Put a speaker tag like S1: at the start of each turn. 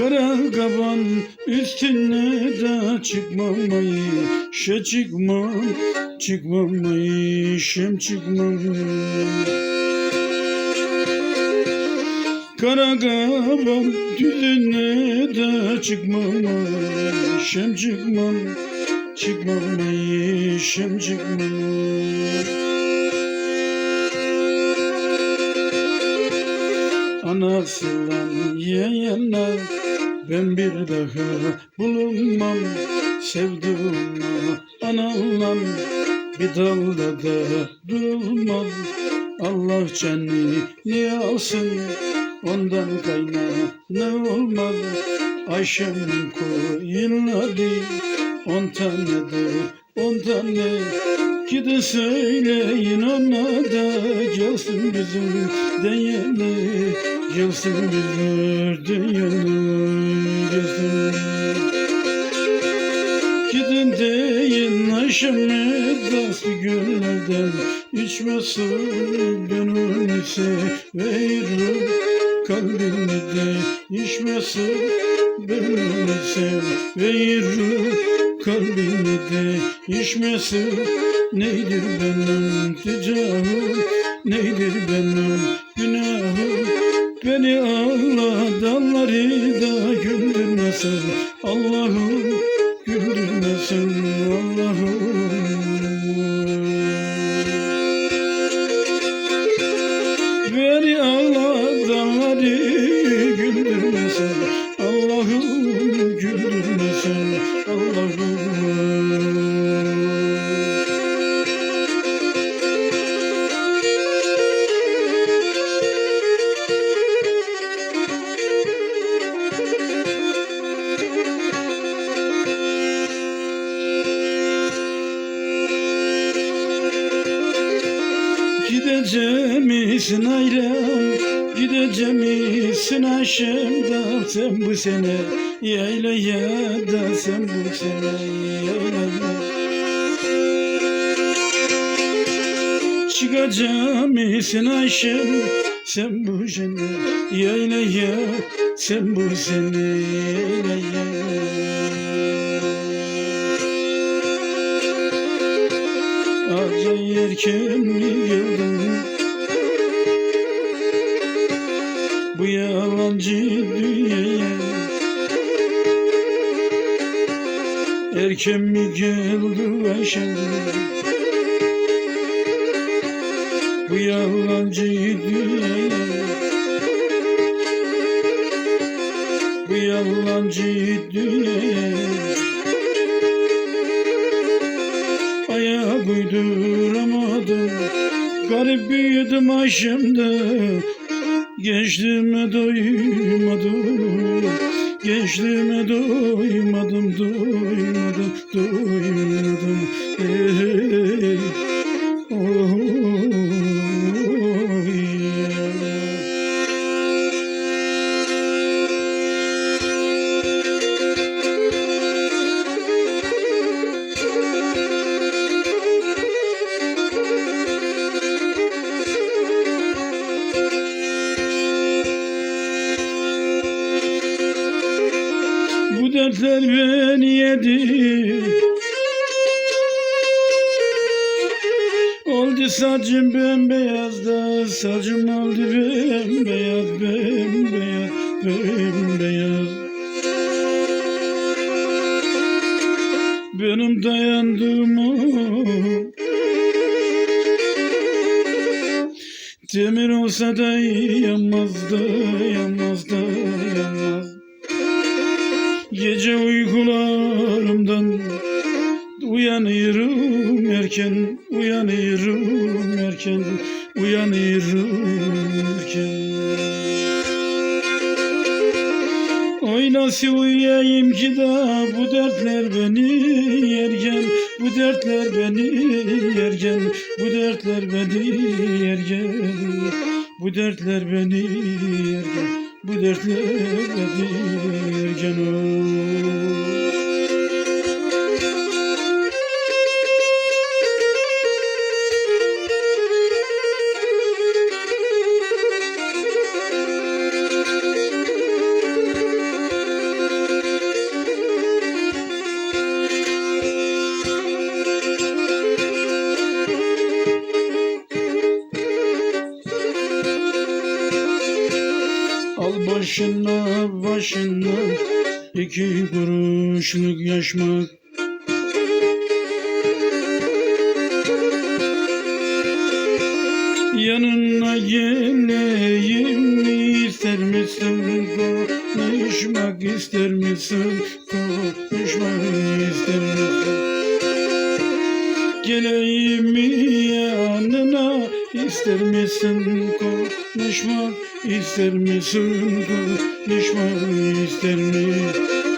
S1: araban üstüne de çıkmam ay Şe çıkmam çıkmam ay şem çıkmam. Kara kaban düzüne de çıkmam ay Şem çıkmam çıkmam ay şem Anasından yeğenler ben bir daha bulunmam Sevduğuma anamla bir dalda da durulmaz Allah canını alsın ondan kayna ne olmaz. Ayşem koyunları on tanedir on tane. Gide söyleyin ona da gelsin bizim deyene Gelsin bizim deyene gelsin Gidin deyin Ayşem'e dası göllerden içmesin gönlünü severim kalbini de içmesin gönlünü severim kalbini de içmesin Neydir benim ticahım Neydir benim günahım Beni ağladanları da güldürmesin Allah'ım Gideceğim misin ayrım Gideceğim misin aşımda Sen bu sene. Yaylaya da Sen bu sene yaylaya. Çıkacağım misin aşım Sen bu sene. Yaylaya Sen bu sene yaylaya Mi geldin Bu yalancı dünyaya Erken mi geldi Ayşem Bu yalancı dünyaya Bu yalancı dünyaya Garip büyüdüm aşımda Gençliğime doymadım Gençliğime doymadım Doymadım, doymadım. Ey, Dertler beni yedi. Oldu saçım bembeyaz da Saçım oldu bembeyaz Bembeyaz, bembeyaz. Benim dayandığımı Demir olsa da yanmaz da yanmaz da yanmaz Gece uykularımdan uyanıyorum erken Uyanıyorum erken Uyanıyorum erken. Oy nasıl uyuyayım ki da bu dertler beni yerken Bu dertler beni yerken Bu dertler beni yerken Bu dertler beni yerken Bu dertler beni başına başına iki kuruşluk yaşmak Yanına geleyim mi? İster misin? Konuşmak ister misin? Konuşmak ister misin? Geleyim mi yanına? İster misin? konuşmak ister misin? Konuşmak ister misin